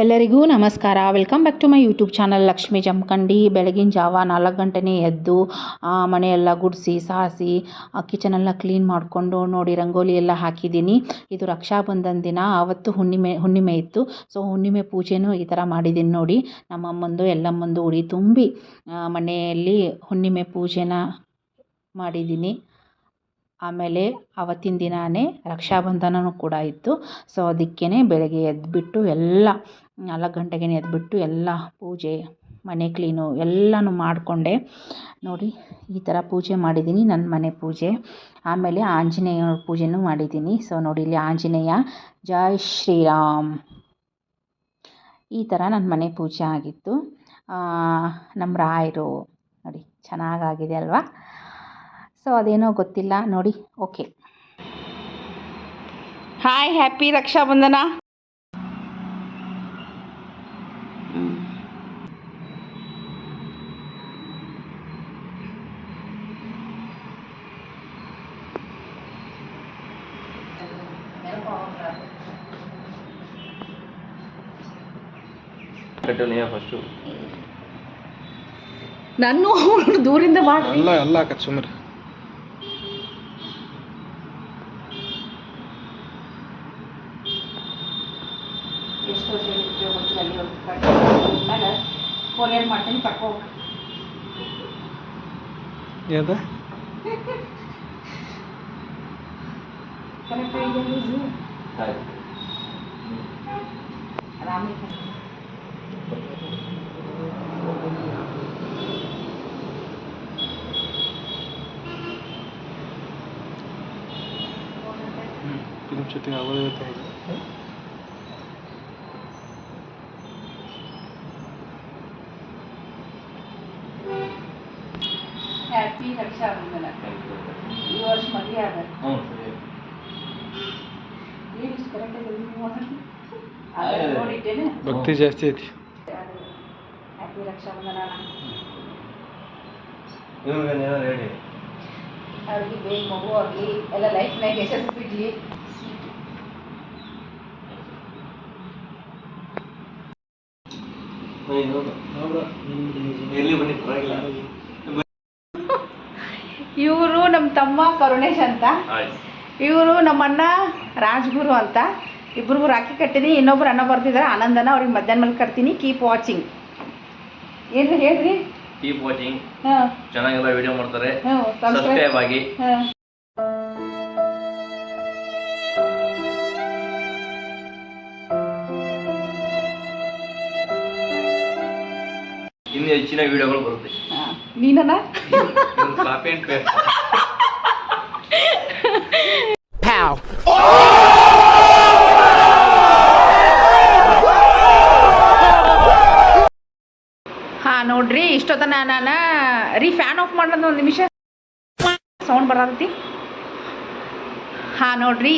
ಎಲ್ಲರಿಗೂ ನಮಸ್ಕಾರ. Welcome back to my YouTube channel Lakshmi Jamkhandi ಬೆಳಗಿನ ಜಾವ ನಾಲ್ಕು ಗಂಟೆನೇ ಎದ್ದು ಮನೆಯೆಲ್ಲ ಗುಡಿಸಿ, ಸಾಸಿ ಕಿಚನೆಲ್ಲ ಕ್ಲೀನ್ ಮಾಡಿಕೊಂಡು ನೋಡಿ ರಂಗೋಲಿ ಎಲ್ಲ ಹಾಕಿದ್ದೀನಿ. ಇದು ರಕ್ಷಾಬಂಧನ ದಿನ. ಆವತ್ತು ಹುಣ್ಣಿಮೆ ಹುಣ್ಣಿಮೆ ಇತ್ತು. ಸೊ ಹುಣ್ಣಿಮೆ ಪೂಜೆನೂ ಈ ಥರ ಮಾಡಿದ್ದೀನಿ ನೋಡಿ. ನಮ್ಮಮ್ಮಂದು, ಎಲ್ಲಮ್ಮಂದು ಉಡಿ ತುಂಬಿ ಮನೆಯಲ್ಲಿ ಹುಣ್ಣಿಮೆ ಪೂಜೆನ ಮಾಡಿದ್ದೀನಿ. ಆಮೇಲೆ ಆವತ್ತಿನ ದಿನಾನೇ ರಕ್ಷಾಬಂಧನವೂ ಕೂಡ ಇತ್ತು. ಸೊ ಅದಕ್ಕೇ ಬೆಳಗ್ಗೆ ಎದ್ದುಬಿಟ್ಟು ಎಲ್ಲ ನಾಲ್ಕು ಗಂಟೆಗೆ ಎದ್ದುಬಿಟ್ಟು ಎಲ್ಲ ಪೂಜೆ, ಮನೆ ಕ್ಲೀನು ಎಲ್ಲನೂ ಮಾಡಿಕೊಂಡೆ. ನೋಡಿ, ಈ ಥರ ಪೂಜೆ ಮಾಡಿದ್ದೀನಿ, ನನ್ನ ಮನೆ ಪೂಜೆ. ಆಮೇಲೆ ಆಂಜನೇಯ ಪೂಜೆನೂ ಮಾಡಿದ್ದೀನಿ. ಸೊ ನೋಡಿ, ಇಲ್ಲಿ ಆಂಜನೇಯ, ಜೈ ಶ್ರೀರಾಮ್. ಈ ಥರ ನನ್ನ ಮನೆ ಪೂಜೆ ಆಗಿತ್ತು. ನಮ್ಮ ರಾಯರು, ನೋಡಿ, ಚೆನ್ನಾಗಾಗಿದೆ ಅಲ್ವಾ? ಸೊ ಅದೇನೋ ಗೊತ್ತಿಲ್ಲ ನೋಡಿ ಓಕೆ. Hi happy Raksha Bandhan. ನಾನು ದೂರಿಂದ ಮಾಡಿ ಎಲ್ಲ ಎಲ್ಲ ಕಚ್ಚುಮರಿ ಸುಮ್ಮನೆ. matando pra coca. É, né? Para cair dentro do zoom. Tá. Hum, não tinha tem a lua, eu tenho. ಈ ವರ್ಷ ಮದುವೆ ಆದ ಹ್ಞೂ ಸರಿ ಏನು ಇಷ್ಟು ಕರೆಕ್ಟಾಗಿ ಅದೇ. ನೋಡಿಟ್ಟೇನೆ ಭಕ್ತಿ ಜಾಸ್ತಿ ಐತಿ. ಹ್ಯಾಪಿ ರಕ್ಷಾಬಂಧನ. ಇವಾಗ ರೆಡಿ ಅವ್ರಿಗೆ ಬೇಗ ಮಗು ಆಗಲಿ ಎಲ್ಲ ಲೈಫ್ನಾಗ ಯಶಸ್ಸು ಸಿಗಲಿ ಎಲ್ಲಿ ಬನ್ನಿ ಪರವಾಗಿಲ್ಲ. ಇವರು ನಮ್ಮ ತಮ್ಮ ಕರುಣೇಶ್ ಅಂತ. ಇವರು ನಮ್ಮ ಅಣ್ಣ ರಾಜ್ಗುರು ಅಂತ. ಇಬ್ಬರು ರಾಖಿ ಕಟ್ಟಿನಿ ಇನ್ನೊಬ್ರು ಅಣ್ಣ ಬರ್ತಿದ್ದಾರೆ ಆನಂದನ ಅವ್ರಿಗೆ ಮಧ್ಯಾಹ್ನ ಮೇಲೆ ಕಟ್ತೀನಿ ಕೀಪ್ ವಾಚಿಂಗ್ ಏನು ಹೇಳ್ರಿ ಕೀಪ್ ವಾಚಿಂಗ್ ಹಾಂ. ಚೆನ್ನಾಗೆಲ್ಲ ವಿಡಿಯೋ ಮಾಡ್ತಾರೆ. ಸಬ್ಸ್ಕ್ರೈಬ್ ಆಗಿ. ಇನ್ನು ಹೆಚ್ಚಿನ ವಿಡಿಯೋಗಳು ಬರುತ್ತೆ. ಕಾಪಿ ಅಂಡ್ ಪೇಸ್ಟ್ ಹಾಂ ನೋಡ್ರಿ ಇಷ್ಟೊತ್ತನ ನಾನು ರೀ ಫ್ಯಾನ್ ಆಫ್ ಮಾಡೋದು ಒಂದು ನಿಮಿಷ. ಸೌಂಡ್ ಬರತ್ತಿ? ಹಾ ನೋಡ್ರಿ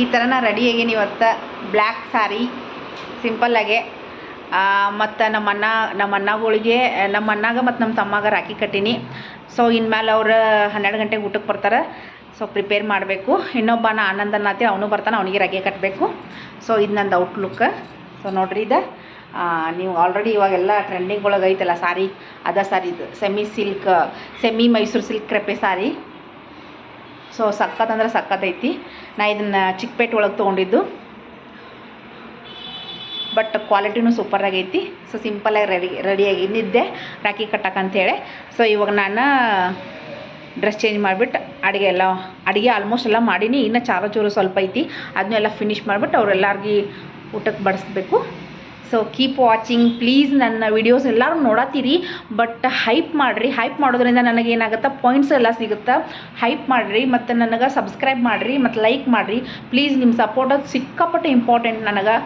ಈ ಥರ ನಾ ರೆಡಿ ಆಗೀನಿ ಇವತ್ತು. ಬ್ಲ್ಯಾಕ್ ಸ್ಯಾರಿ ಸಿಂಪಲ್ಲಾಗೆ ಮತ್ತು ನಮ್ಮ ಅಣ್ಣ ನಮ್ಮ ಅಣ್ಣಗಳಿಗೆ ನಮ್ಮ ಅಣ್ಣಾಗ ಮತ್ತು ನಮ್ಮ ತಮ್ಮಗ ರಾಖಿ ಕಟ್ಟೀನಿ. ಸೊ ಇನ್ಮೇಲೆ ಅವ್ರು ಹನ್ನೆರಡು ಗಂಟೆಗೆ ಊಟಕ್ಕೆ ಬರ್ತಾರೆ. ಸೊ ಪ್ರಿಪೇರ್ ಮಾಡಬೇಕು. ಇನ್ನೊಬ್ಬ ಇನ್ನೊಬ್ಬನ ಆನಂದನಾತಿ ಅವನು ಬರ್ತಾನೆ, ಅವನಿಗೆ ರಾಖಿ ಕಟ್ಟಬೇಕು ಸೊ ಇದು ನಂದು ಔಟ್ಲುಕ್ ಸೊ ನೋಡ್ರಿ ಇದು. ನೀವು ಆಲ್ರೆಡಿ ಇವಾಗೆಲ್ಲ ಟ್ರೆಂಡಿಂಗ್ ಒಳಗೆ ಐತಲ್ಲ ಸಾರಿ? ಅದ ಸಾರಿ, ಇದು semi silk semi Mysuru silk crepe sari. So ಸಕ್ಕತ್ತಂದ್ರೆ ಅಂದ್ರೆ ಸಖತ್ ಐತಿ. ನಾ ಇದನ್ನು ಚಿಕ್ಕಪೇಟೆ ಒಳಗೆ ತೊಗೊಂಡಿದ್ದು. ಬಟ್ ಕ್ವಾಲಿಟಿನೂ ಸೂಪರ್ ಆಗೈತಿ ಸೊ ಸಿಂಪಲಾಗಿ ರೆಡಿ ರೆಡಿಯಾಗಿ ನಿದ್ದೆ ರಾಖಿ ಕಟ್ಟಕ್ಕಂಥೇಳಿ ಸೊ ಇವಾಗ ನಾನು ಡ್ರೆಸ್ ಚೇಂಜ್ ಮಾಡಿಬಿಟ್ಟು ಅಡುಗೆ ಎಲ್ಲ, ಅಡುಗೆ ಆಲ್ಮೋಸ್ಟ್ ಎಲ್ಲ ಮಾಡೀನಿ. ಇನ್ನು ಚಾರ ಚೂರು ಸ್ವಲ್ಪ ಐತಿ. ಅದನ್ನೆಲ್ಲ ಫಿನಿಶ್ ಮಾಡಿಬಿಟ್ಟು ಅವರೆಲ್ಲರಿಗೆ ಊಟಕ್ಕೆ ಬಡಿಸ್ಬೇಕು. ಸೊ ಕೀಪ್ ವಾಚಿಂಗ್ ಪ್ಲೀಸ್ ನನ್ನ ವೀಡಿಯೋಸ್ ಎಲ್ಲರೂ ನೋಡತ್ತೀರಿ ಬಟ್ ಹೈಪ್ ಮಾಡಿರಿ. ಹೈಪ್ ಮಾಡೋದ್ರಿಂದ ನನಗೆ ಏನಾಗುತ್ತೆ? ಪಾಯಿಂಟ್ಸ್ ಎಲ್ಲ ಸಿಗುತ್ತೆ? ಹೈಪ್ ಮಾಡಿರಿ. ಮತ್ತು ನನಗೆ ಸಬ್ಸ್ಕ್ರೈಬ್ ಮಾಡಿರಿ. ಮತ್ತು ಲೈಕ್ ಮಾಡಿರಿ. ಪ್ಲೀಸ್ ನಿಮ್ಮ ಸಪೋರ್ಟ್ ಸಿಕ್ಕಾಪಟ್ಟೆ ಇಂಪಾರ್ಟೆಂಟ್ ನನಗೆ.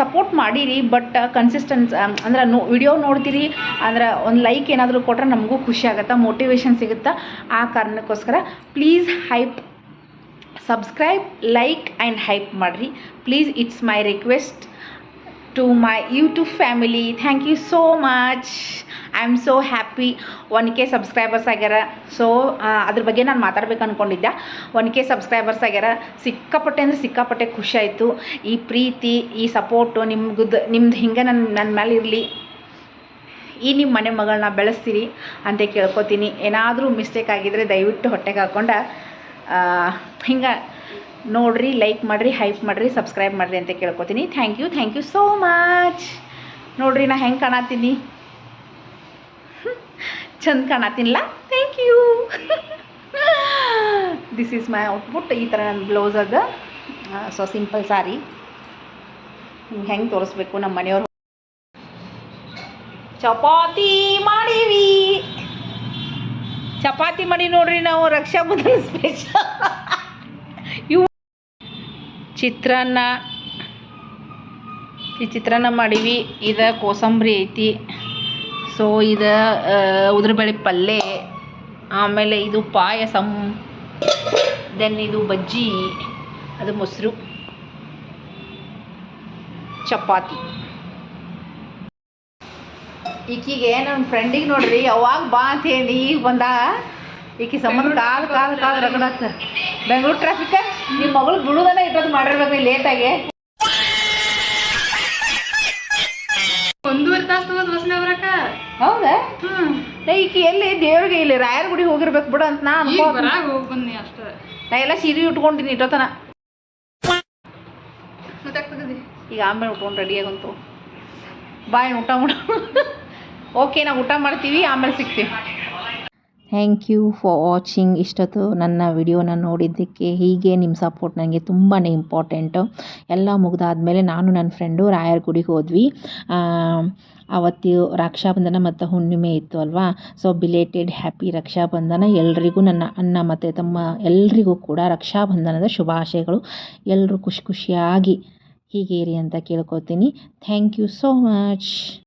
ಸಪೋರ್ಟ್ ಮಾಡಿರಿ ಬಟ್ ಕನ್ಸಿಸ್ಟೆನ್ಸ್ ಅಂದ್ರೆ ನೋ ವಿಡಿಯೋ ನೋಡ್ತೀರಿ, ಅಂದ್ರೆ ಒಂದು ಲೈಕ್ ಏನಾದರೂ ಕೊಟ್ಟರೆ ನಮಗೂ ಖುಷಿ ಆಗುತ್ತೆ ಮೋಟಿವೇಶನ್ ಸಿಗುತ್ತೆ, ಆ ಕಾರಣಕ್ಕೋಸ್ಕರ please hype subscribe like and hype ಮಾಡಿರಿ. Please it's my request to my YouTube family. Thank you so much. I am so happy one K subscribers ಆಗ್ಯಾರ ಸೊ ಅದ್ರ ಬಗ್ಗೆ ನಾನು ಮಾತಾಡ್ಬೇಕು ಅಂದ್ಕೊಂಡಿದ್ದೆ ಒನ್ ಕೆ ಸಬ್ಸ್ಕ್ರೈಬರ್ಸ್ ಆಗ್ಯಾರ ಸಿಕ್ಕಾಪಟ್ಟೆ ಅಂದರೆ ಸಿಕ್ಕಾಪಟ್ಟೆ ಖುಷಿ ಆಯಿತು. ಈ ಪ್ರೀತಿ, ಈ ಸಪೋರ್ಟು ನಿಮ್ಗದು, ನಿಮ್ದು ಹಿಂಗೆ ನನ್ನ ನನ್ನ ಮೇಲೆ ಇರಲಿ. ಈ ನಿಮ್ಮ ಮನೆ ಮಗಳನ್ನ ಬೆಳೆಸ್ತೀರಿ ಅಂತ ಕೇಳ್ಕೊತೀನಿ. ಏನಾದರೂ ಮಿಸ್ಟೇಕ್ ಆಗಿದ್ದರೆ ದಯವಿಟ್ಟು ಹೊಟ್ಟೆಗೆ ಹಾಕ್ಕೊಂಡು ಹಿಂಗೆ ನೋಡ್ರಿ ಲೈಕ್ ಮಾಡಿರಿ ಹೈಪ್ ಮಾಡಿರಿ ಸಬ್ಸ್ಕ್ರೈಬ್ ಮಾಡಿರಿ ಅಂತ ಕೇಳ್ಕೊತೀನಿ. Thank you thank you so much ನೋಡ್ರಿ, ನಾ ಹೆಂಗೆ ಕಾಣತ್ತೀನಿ ಚಂದ ಕಾಣತ್ತೀನಿಲ್ಲ thank you this is my output ಈ ಥರ ನನ್ನ ಬ್ಲೌಸ್ ಅದ. ಸೊ ಸಿಂಪಲ್ ಸಾರಿ ಹೆಂಗೆ ತೋರಿಸ್ಬೇಕು ನಮ್ಮ ಮನೆಯವ್ರು? ಚಪಾತಿ ಮಾಡೀವಿ. ಚಪಾತಿ ಮಾಡಿ ನೋಡ್ರಿ ನಾವು ರಕ್ಷಾಬಂಧನ ಸ್ಪೆಷಲ್ ಚಿತ್ರಾನ್ನ. ಈ ಚಿತ್ರಾನ್ನ ಮಾಡೀವಿ. ಇದು ಕೋಸಂಬರಿ ಐತಿ. ಸೊ ಇದು ಉದ್ರಬೇಳೆ ಪಲ್ಯ ಆಮೇಲೆ ಇದು ಪಾಯಸಂ. ದೆನ್ ಇದು ಬಜ್ಜಿ. ಅದು ಮೊಸರು. ಚಪಾತಿ. ಈಕಿಗೆ ನನ್ನ ಫ್ರೆಂಡಿಗೆ ನೋಡ್ರಿ, ಅವಾಗ ಬಾ ಅಂತ ಹೇಳಿ, ಈಗ ಬಂದ. ಈಕಿ ಸಂಬಂಧ ಕಾಲು ಕಾಲು ಕಾಲು ರಗಡತ್ತ ಬೆಂಗಳೂರು ಟ್ರಾಫಿಕ್ ನಿಮ್ಮ ಮಗಳು ಬಿಡುದನ ಇಟ್ಟದ್ ಮಾಡಿರ್ಬೇಕು ಲೇಟಾಗಿ ಒಂದೂವರೆ ತಾಸು ತಗೋದ್ ಬಸ್ನಾಗ ಬರಕ ಹೌದಾ? ಹ್ಮ್. ನಾ ಈಕಿ ಎಲ್ಲಿ? ದೇವ್ರಿಗೆ ಇಲ್ಲಿ ರಾಯರ ಗುಡಿ ಹೋಗಿರ್ಬೇಕು ಬಿಡು ಅಂತ ನಾ ಈಗ ಅನ್ಕೋ ಬರಾಗ ಹೋಗಿ ಬನ್ನಿ ಅಷ್ಟ. ನಾ ಎಲ್ಲ ಸೀರೆ ಉಟ್ಕೊಂಡಿನಿ ಇಟ್ಟೋತನ. ಮತ್ತೆ ಈಗ ಆಮೇಲೆ ಉಟ್ಕೊಂಡು ರೆಡಿಯಾಗಂತು ಬಾಯ್ ಊಟ ಮಾಡ. ಓಕೆ ನಾವು ಊಟ ಮಾಡ್ತೀವಿ ಆಮೇಲೆ ಸಿಗ್ತೀವಿ. ಥ್ಯಾಂಕ್ ಯು ಫಾರ್ ವಾಚಿಂಗ್ ಇಷ್ಟೊತ್ತು ನನ್ನ ವಿಡಿಯೋನ ನೋಡಿದ್ದಕ್ಕೆ ಹೀಗೆ ನಿಮ್ಮ ಸಪೋರ್ಟ್ ನನಗೆ ತುಂಬಾ ಇಂಪಾರ್ಟೆಂಟು ಎಲ್ಲ ಮುಗಿದಾದ್ಮೇಲೆ ನಾನು ನನ್ನ ಫ್ರೆಂಡು ರಾಯರ ಗುಡಿಗೆ ಹೋದ್ವಿ. ಅವತ್ತು ರಕ್ಷಾಬಂಧನ ಮತ್ತು ಹುಣ್ಣಿಮೆ ಇತ್ತು ಅಲ್ವಾ? So belated happy Rakshabandhan. ಎಲ್ರಿಗೂ ನನ್ನ ಅಣ್ಣ ಮತ್ತು ತಮ್ಮ ಎಲ್ರಿಗೂ ಕೂಡ ರಕ್ಷಾಬಂಧನದ ಶುಭಾಶಯಗಳು. ಎಲ್ಲರೂ ಖುಷಿ ಖುಷಿಯಾಗಿ ಹೀಗೆ ಇರಿ ಅಂತ ಕೇಳ್ಕೊತೀನಿ. Thank you so much